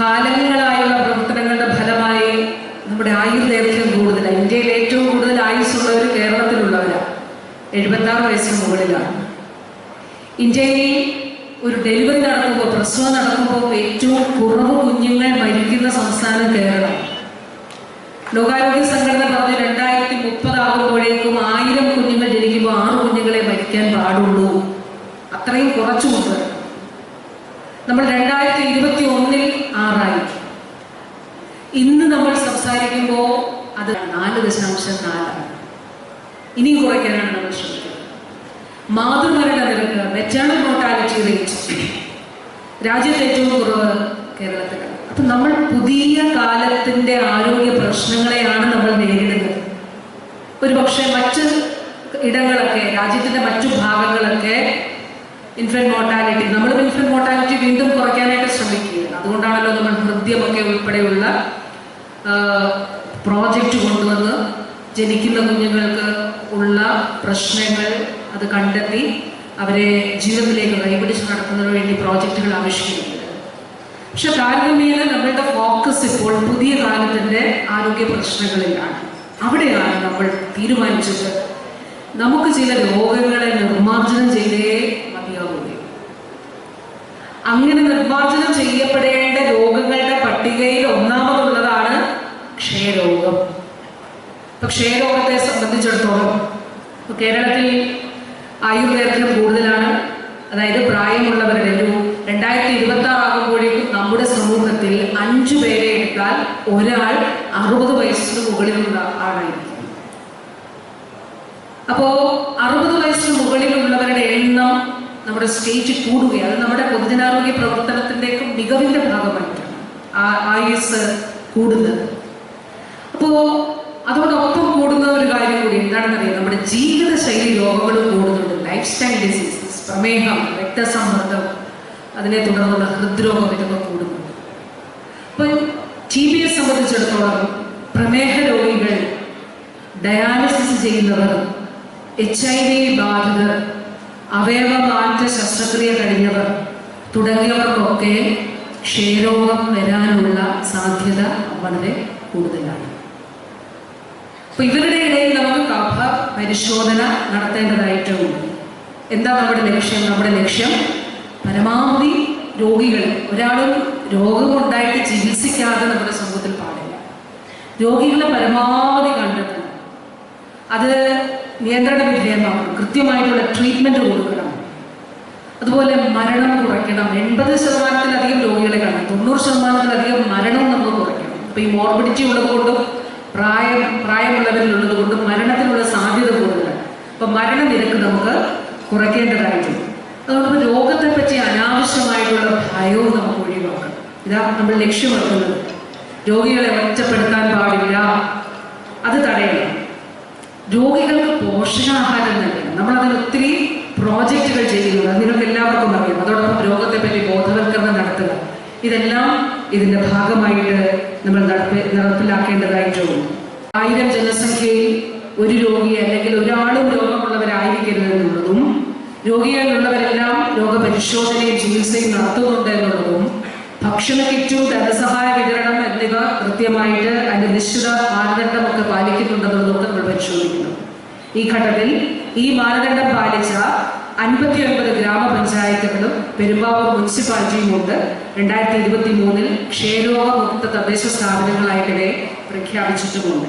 കാലങ്ങളായുള്ള പ്രവർത്തനങ്ങളുടെ ഫലമായി നമ്മുടെ ആയുർദൈർഘ്യം കൂടുതലാണ് ഇന്ത്യയിൽ ഏറ്റവും കൂടുതൽ ആയുസ്സുള്ളവർ കേരളത്തിലുള്ളവരാണ് എഴുപത്തി ആറ് വയസ്സിന് മുകളിലാണ്. ഇന്ത്യയിൽ ഒരു ഡെലിവറി നടക്കുമ്പോൾ പ്രസവം നടക്കുമ്പോൾ ഏറ്റവും കുറവ് കുഞ്ഞുങ്ങൾ മരിക്കുന്ന സംസ്ഥാനം കേരളം. ലോകാരോഗ്യ സംഘടന പറഞ്ഞ് രണ്ടായിരത്തി മുപ്പതാകുമ്പോഴേക്കും ആയിരം കുഞ്ഞുങ്ങൾ ജനിക്കുമ്പോൾ ആറ് കുഞ്ഞുങ്ങളെ മരിക്കാൻ പാടുള്ളൂ. അത്രയും കുറച്ചു കൊണ്ടുവരണം നമ്മൾ രണ്ടായിരത്തി ഇരുപത്തി ഒന്നിൽ ആറായി. ഇന്ന് നമ്മൾ സംസാരിക്കുമ്പോൾ അത് നാല് ദശാംശം നാലാണ്. ഇനിയും കുറയ്ക്കാനാണ് നമ്മൾ ശ്രമിക്കുന്നത്. മാതൃമരണ നിരക്ക് മെറ്റേണൽ മോർട്ടാലിറ്റി റേറ്റ് രാജ്യത്ത് ഏറ്റവും കുറവ് കേരളത്തിലാണ്. അപ്പം നമ്മൾ പുതിയ കാലത്തിന്റെ ആരോഗ്യ പ്രശ്നങ്ങളെയാണ് നമ്മൾ നേരിടുന്നത്. ഒരു പക്ഷേ മറ്റ് ഇടങ്ങളൊക്കെ രാജ്യത്തിന്റെ മറ്റു ഇൻഫന്റ് മോർട്ടാലിറ്റി നമ്മൾ ഇൻഫന്റ് മോർട്ടാലിറ്റി വീണ്ടും കുറയ്ക്കാനായിട്ട് ശ്രമിക്കുകയാണ്. അതുകൊണ്ടാണല്ലോ നമ്മൾ ഹൃദ്യമൊക്കെ ഉൾപ്പെടെയുള്ള പ്രോജക്റ്റ് കൊണ്ടുവന്ന് ജനിക്കുന്ന കുഞ്ഞുങ്ങൾക്ക് ഉള്ള പ്രശ്നങ്ങൾ അത് കണ്ടെത്തി അവരെ ജീവിതത്തിലേക്ക് കൈപിടിച്ച് നടത്തുന്നതിന് വേണ്ടി പ്രോജക്റ്റുകൾ ആവിഷ്കരിക്കുന്നത് പക്ഷെ താരതമ്യേന നമ്മളുടെ ഫോക്കസ് ഇപ്പോൾ പുതിയ കാലത്തിന്റെ ആരോഗ്യ പ്രശ്നങ്ങളിലാണ്. അവിടെയാണ് നമ്മൾ തീരുമാനിച്ചത്. നമുക്ക് ചില രോഗങ്ങളെ നിർമ്മാർജനം ഇപ്പൊ ക്ഷയരോഗത്തെ സംബന്ധിച്ചിടത്തോളം കേരളത്തിൽ ആയുർദൈർഘ്യം കൂടുതലാണ്. അതായത് പ്രായമുള്ളവരുടെ ഒരു രണ്ടായിരത്തി ഇരുപത്തി ആറാകുമ്പോഴേക്കും നമ്മുടെ സമൂഹത്തിൽ അഞ്ചു പേരെ എടുത്താൽ ഒരാൾ അറുപത് വയസ്സിന് മുകളിലുള്ള ആളായിരിക്കും. അപ്പോ അറുപത് വയസ്സിന് മുകളിലുള്ളവരുടെ എണ്ണം നമ്മുടെ സ്റ്റേറ്റ് കൂടുകയാണ്. നമ്മുടെ പൊതുജനാരോഗ്യ പ്രവർത്തനത്തിന്റെയൊക്കെ മികവിന്റെ ഭാഗമായിട്ടാണ് ആയുസ് കൂടുന്നത്. അപ്പോ അതോടൊപ്പം കൂടുന്ന ഒരു കാര്യം കൂടി എന്താണെന്നറിയാം നമ്മുടെ ജീവിതശൈലി രോഗങ്ങൾ കൂടുന്നുണ്ട്. ലൈഫ് സ്റ്റൈൽ ഡിസീസസ് പ്രമേഹം രക്തസമ്മർദ്ദം അതിനെ തുടർന്നുള്ള ഹൃദ്രോഗം ഇതൊക്കെ കൂടുന്നുണ്ട്. അപ്പൊ ടി ബിയെ സംബന്ധിച്ചിടത്തോളം പ്രമേഹ രോഗികൾ ഡയാലിസിസ് ചെയ്യുന്നവർ എച്ച് ഐ വി ബാധിതർ അവയവ മാറ്റ ശസ്ത്രക്രിയ കഴിഞ്ഞവർ തുടങ്ങിയവർക്കൊക്കെ ക്ഷയരോഗം വരാനുള്ള സാധ്യത വളരെ കൂടുതലാണ്. അപ്പൊ ഇവരുടെ പരിശോധന നടത്തേണ്ടതായിട്ടുണ്ട്. എന്താണ് നമ്മുടെ ലക്ഷ്യം? നമ്മുടെ ലക്ഷ്യം പരമാവധി രോഗികൾ ഒരാളും രോഗമുണ്ടായിട്ട് ചികിത്സിക്കാതെ നമ്മുടെ സമൂഹത്തിൽ പാടില്ല. രോഗികളെ പരമാവധി കണ്ടെത്തണം. അത് നിയന്ത്രണ വിധേയമാകണം കൃത്യമായിട്ടുള്ള ട്രീറ്റ്മെന്റ് കൊടുക്കണം. അതുപോലെ മരണം കുറയ്ക്കണം. എൺപത് ശതമാനത്തിലധികം രോഗികളെ കാണാം. തൊണ്ണൂറ് ശതമാനത്തിലധികം മരണം നമ്മൾ കുറയ്ക്കണം. അപ്പൊ ഈ മോർബിഡിറ്റി ഉള്ളതുകൊണ്ടും പ്രായം പ്രായമുള്ളവരിലുള്ളത് കൊണ്ടും മരണത്തിനുള്ള സാധ്യത കൂടുതലാണ് അപ്പൊ മരണനിരക്ക് നമുക്ക് കുറയ്ക്കേണ്ടതായിട്ടുണ്ട്. അതുകൊണ്ട് രോഗത്തെ പറ്റി അനാവശ്യമായിട്ടുള്ള ഭയവും നമുക്ക് ഒഴിവാക്കണം ഇതാ നമ്മൾ ലക്ഷ്യം വെക്കുന്നത് രോഗികളെ ഒറ്റപ്പെടുത്താൻ പാടില്ല. അത് തടയണം. രോഗികൾക്ക് പോഷകാഹാരം നൽകണം. നമ്മൾ അതിന് ഒത്തിരി പ്രോജക്റ്റുകൾ ചെയ്യുന്നത് അത് നിങ്ങൾക്ക് എല്ലാവർക്കും അറിയാം. അതോടൊപ്പം രോഗത്തെ പറ്റി ബോധവൽക്കരണം നടത്തുക. ഇതെല്ലാം ഇതിന്റെ ഭാഗമായിട്ട് നമ്മൾ നടപ്പി നടപ്പിലാക്കേണ്ടതായിട്ടുണ്ട്. ആയിരം ജനസംഖ്യയിൽ ഒരു രോഗി അല്ലെങ്കിൽ ഒരാളും രോഗമുള്ളവരായിരിക്കരുത് എന്നുള്ളതും രോഗികളുള്ളവരെല്ലാം രോഗപരിശോധനയും ചികിത്സയും നടത്തുന്നുണ്ട് എന്നുള്ളതും ഭക്ഷണ കിറ്റും ധനസഹായ വിതരണം എന്നിവ കൃത്യമായിട്ട് അതിന്റെ നിശ്ചിത മാനദണ്ഡമൊക്കെ പാലിക്കുന്നുണ്ടെന്നുള്ളതൊക്കെ നമ്മൾ പരിശോധിക്കുന്നു. ഈ ഘട്ടത്തിൽ ഈ മാനദണ്ഡം പാലിച്ച അൻപത്തി ഒൻപത് ഗ്രാമപഞ്ചായത്തുകളും പെരുമ്പാവൂർ മുനിസിപ്പാലിറ്റിയും ഉണ്ട്. രണ്ടായിരത്തി ഇരുപത്തി മൂന്നിൽ ക്ഷയരോഗമുക്ത തദ്ദേശ സ്ഥാപനങ്ങളായിട്ടിടെ പ്രഖ്യാപിച്ചിട്ടുമുണ്ട്.